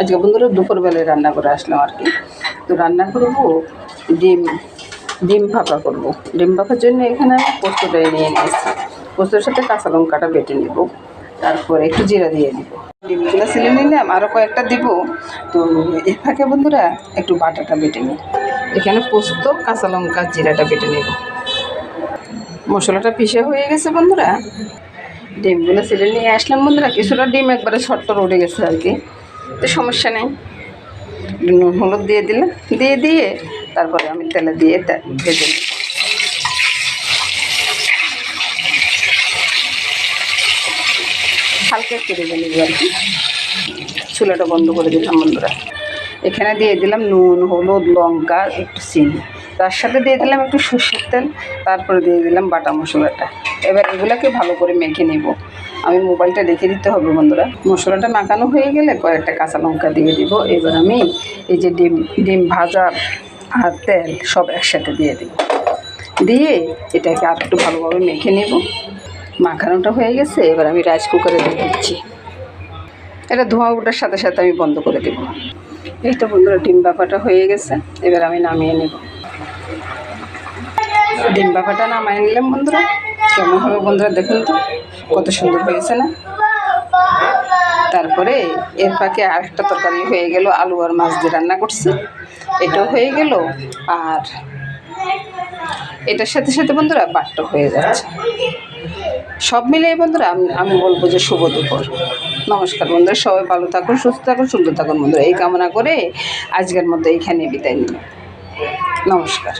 আজকে বন্ধুরা দুপুরবেলায় রান্না করে আসলাম আর কি। তো রান্না করব, ডিম ডিম ভাপা করব। ডিম ভাপার জন্য এখানে আমি পোস্তটাই নিয়ে নিয়েছি। পোস্তর সাথে কাঁচা লঙ্কাটা বেটে নিব। তারপরে একটু জিরা দিয়ে দিব ডিমগুলো ছিলে নিলাম আরও কয়েকটা দিব। তো এর ফাঁকে বন্ধুরা একটু বাটাটা বেটে নিই। এখানে পোস্ত, কাঁচা লঙ্কা, জিরাটা বেটে নেব। মশলাটা পিষে হয়ে গেছে বন্ধুরা। ডিমগুলো ছেলে নিয়ে আসলাম বন্ধুরা। কিছুটা ডিম একবারে ছট্টর উঠে গেছে আর কি। তো সমস্যা নেই। নুন হলুদ দিয়ে দিলাম। দিয়ে দিয়ে তারপরে আমি তেলে দিয়ে ভেজে নিই হালকা একটু ভেজে নিব আর কি। চুলাটা বন্ধ করে দিলাম বন্ধুরা। এখানে দিয়ে দিলাম নুন, হলুদ, লঙ্কা, একটু চিনি। তার সাথে দিয়ে দিলাম একটু সর্ষের তেল, তারপরে দিয়ে দিলাম বাটা মশলাটা। এবার এগুলাকে ভালো করে মেখে নেব। আমি মোবাইলটা রেখে দিতে হবে বন্ধুরা। মশলাটা মাখানো হয়ে গেলে কয়েকটা কাঁচা লঙ্কা দিয়ে দিব। এবার আমি এই যে ডিম ডিম ভাজা আর তেল সব একসাথে দিয়ে দিব। দিয়ে এটাকে আর একটু ভালোভাবে মেখে নেব। মাখানোটা হয়ে গেছে, এবার আমি রাইস কুকারে দিয়ে দিচ্ছি। এটা ধোঁয়া ওঠার সাথে সাথে আমি বন্ধ করে দেব। এই তো বন্ধুরা, ডিম বাপাটা হয়ে গেছে। এবার আমি নামিয়ে নেব। ডিম বাপাটা নামিয়ে নিলাম বন্ধুরা। কেমন হবে বন্ধুরা দেখুন তো, কত সুন্দর হয়েছে না? তারপরে এর পাকে আর একটা তরকারি হয়ে গেল, আলু আর মাছ দিয়ে রান্না করছি। এটাও হয়ে গেল, আর এটার সাথে সাথে বন্ধুরা বাট্টা হয়ে যাচ্ছে। সব মিলিয়ে বন্ধুরা, আমি আমি বলব যে শুভ দুপুর। নমস্কার বন্ধুরা, সবাই ভালো থাকুন, সুস্থ থাকুন, সুন্দর থাকুন বন্ধুরা। এই কামনা করে আজকের মধ্যে এইখানে বিদায় নিলাম। নমস্কার।